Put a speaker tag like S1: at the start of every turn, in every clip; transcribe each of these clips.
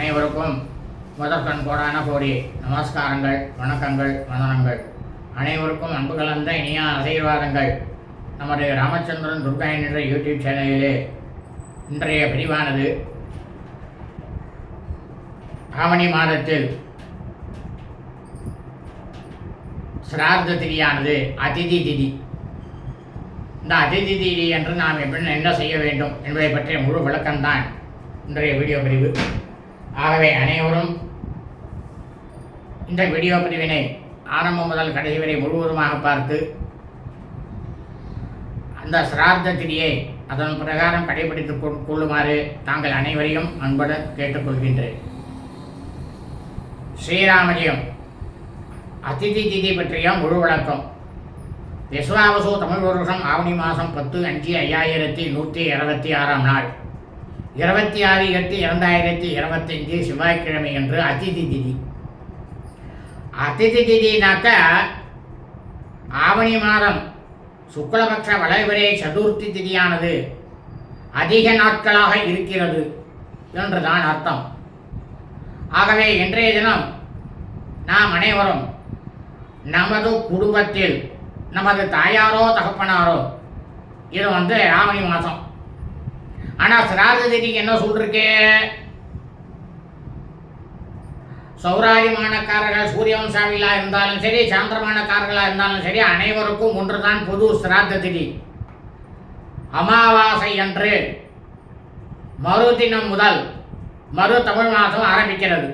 S1: அனைவருக்கும் முதற்கண் கோடான கோடி நமஸ்காரங்கள் வணக்கங்கள் வந்தனங்கள். அனைவருக்கும் அன்பு கலந்த இனிய ஆசீர்வாதங்கள். நமது ராமச்சந்திரன் துர்காயன் என்ற யூடியூப் சேனலிலே இன்றைய பிரிவானது ஆவணி மாதத்தில் சிரார்த்த திதியானது அதிதி திதி. இந்த அதிதி திதி என்று நாம் எப்படி என்ன செய்ய வேண்டும் என்பதை பற்றிய முழு விளக்கம்தான் இன்றைய வீடியோ பிரிவு ஆகவே அனைவரும் இந்த வீடியோ பிரிவினை ஆரம்பம் முதல் கடைசி வரை முழுவதுமாக பார்த்து அந்த சிரார்த்த திதியை அதன் பிரகாரம் கடைபிடித்துக் கொள்- கொள்ளுமாறு தாங்கள் அனைவரையும் அன்புடன் கேட்டுக்கொள்கின்றேன். ஸ்ரீராமஜியம் அதிதி திதி பற்றிய முழு விளக்கம். விஸ்வாவசு தமிழ் வருஷம் ஆவணி மாதம் பத்து அஞ்சு ஐயாயிரத்தி நூற்றி இருபத்தி ஆறாம் நாள். இருபத்தி ஆறு எட்டு இரண்டாயிரத்தி இருபத்தஞ்சு செவ்வாய்க்கிழமை என்று அதிதி திதி. அதிதி திதினாக்க ஆவணி மாதம் சுக்லபக்ஷ வளைவரே சதுர்த்தி திதியானது அதிக நாட்களாக இருக்கிறது என்றுதான் அர்த்தம். ஆகவே இன்றைய தினம் நாம் அனைவரும் நமது குடும்பத்தில் நமது தாயாரோ தகப்பனாரோ இது வந்து ஆவணி மாதம். ஆனால் சிராத திதிக்கு என்ன சொல்லிருக்கு சௌராயமானக்காரர்கள் சூரியவம்சாவிலா இருந்தாலும் சரி சாந்திரமானக்காரர்களாக இருந்தாலும் சரி அனைவருக்கும் ஒன்றுதான் பொது சிராத்த திதி அமாவாசை அன்று மறுதினம் முதல் மறு தமிழ் மாதம் ஆரம்பிக்கிறது.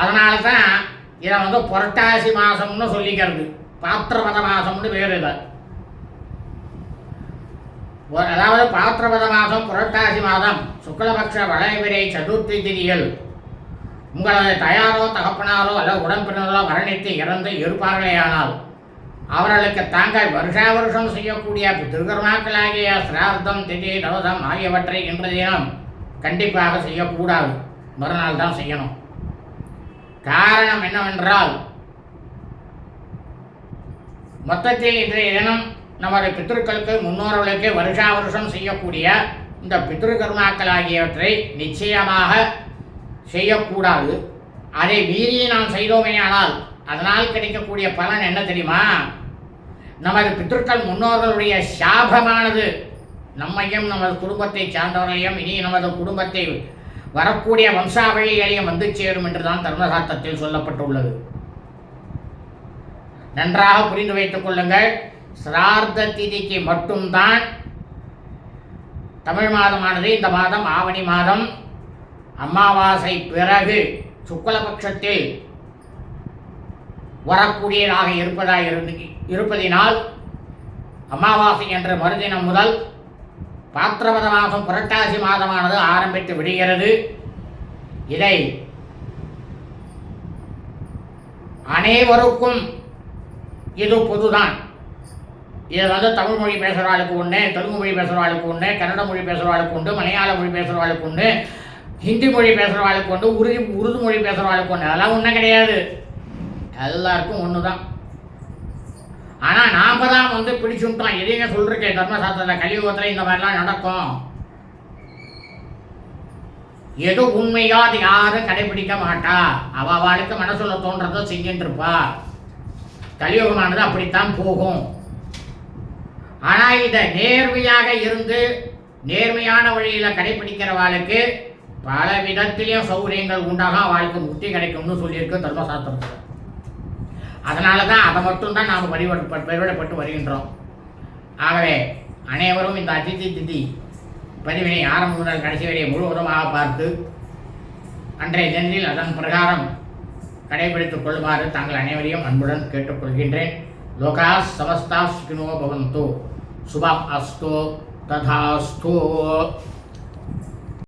S1: அதனால தான் இதை வந்து புரட்டாசி மாதம்னு சொல்லிக்கிறது. பாத்திரபத மாதம்னு பேர் இதை. ஒரு- அதாவது பாத்திரபத மாதம் புரட்டாசி மாதம் சுக்லபக்ஷ வளைவிரை சதுர்த்தி திதியில் உங்களது தயாரோ தகப்பனாரோ அல்ல உடன்பிறந்தோ மரணித்து இறந்து இருப்பார்களேயானால் அவர்களுக்கு தாங்கள் வருஷா வருஷம் செய்யக்கூடிய திருக்கர்மாக்களாகிய சிரார்த்தம் திதி தவசம் ஆகியவற்றை இன்று தினம் கண்டிப்பாக செய்யக்கூடாது. மறுநாள் தான் செய்யணும். காரணம் என்னவென்றால் மொத்தத்தில் இன்றைய தினம் நமது பித்திருக்களுக்கு முன்னோர்களுக்கு வருஷா வருஷம் செய்யக்கூடிய இந்த பித்ரு ஆகியவற்றை நிச்சயமாக செய்யக்கூடாது. அதை மீறி நாம் செய்தோமேயானால் அதனால் கிடைக்கக்கூடிய பலன் என்ன தெரியுமா? நமது பித்திருக்கள் முன்னோர்களுடைய சாபமானது. நம்மையும் நமது குடும்பத்தை சார்ந்தவர்களையும் இனி நமது குடும்பத்தை வரக்கூடிய வம்சாவழிகளையும் வந்து சேரும் என்றுதான் தர்மசாஸ்திரத்தில் சொல்லப்பட்டுள்ளது. நன்றாக புரிந்து வைத்துக் கொள்ளுங்கள். சிரார்த்த திதிக்கு மட்டும்தான் தமிழ் மாதமானது. இந்த மாதம் ஆவணி மாதம். அமாவாசை பிறகு சுக்லபட்சத்தில் வரக்கூடியதாக இருப்பதாக இருந்து இருப்பதினால் அமாவாசை என்ற மறுதினம் முதல் பாத்திரபத மாதம் புரட்டாசி மாதமானது ஆரம்பித்து விடுகிறது. இதை அனைவருக்கும் இது பொதுதான். இது வந்து தமிழ் மொழி பேசுகிறவாளுக்கு உண்டு தெலுங்கு மொழி பேசுகிறவாளுக்கு ஒன்று கன்னட மொழி பேசுகிறவாளுக்கு உண்டு மலையாள மொழி பேசுகிறவாளுக்கு ஒன்று ஹிந்தி மொழி பேசுகிறவாளுக்கு உண்டு உருது உருது மொழி பேசுகிறவாளுக்கு ஒன்று அதெல்லாம் ஒன்றும் கிடையாது. எல்லாருக்கும் ஒன்று தான் ஆனால் நாம் தான் வந்து பிடிச்சுட்டோம். எதையுமே சொல்லிருக்கேன் தர்மசாஸ்திரத்தில் கலியுகத்தில் இந்த மாதிரிலாம் நடக்கும். எது உண்மையோ அது யாரும் கடைபிடிக்க மாட்டா. அவ அவளுக்கு மனசுல தோன்றதோ செஞ்சுட்டு இருப்பா. கலியுகமானது அப்படித்தான் போகும். ஆனா இதை நேர்மையாக இருந்து நேர்மையான வழியில கடைபிடிக்கிறவாளுக்கு பல விதத்திலையும் சௌகரியங்கள் உண்டாக அவளுக்கு முக்தி கிடைக்கும்னு சொல்லியிருக்கு தர்மசாஸ்திரத்தில் அதனால தான் அதை மட்டும்தான் நாம் வழிபட வழிபடப்பட்டு வருகின்றோம். ஆகவே அனைவரும் இந்த அதிதி திதி பதிவினை ஆரம்பம் முதல் கடைசி வரை முழுவதுமாக பார்த்து அன்றைய தினத்தில் அதன் பிரகாரம் கடைபிடித்துக் கொள்ளுமாறு தாங்கள் அனைவரையும் அன்புடன் கேட்டுக்கொள்கின்றேன். லோகா சமஸ்தா சுகினோ பவந்தோ. శుభ అస్తు తథాస్తు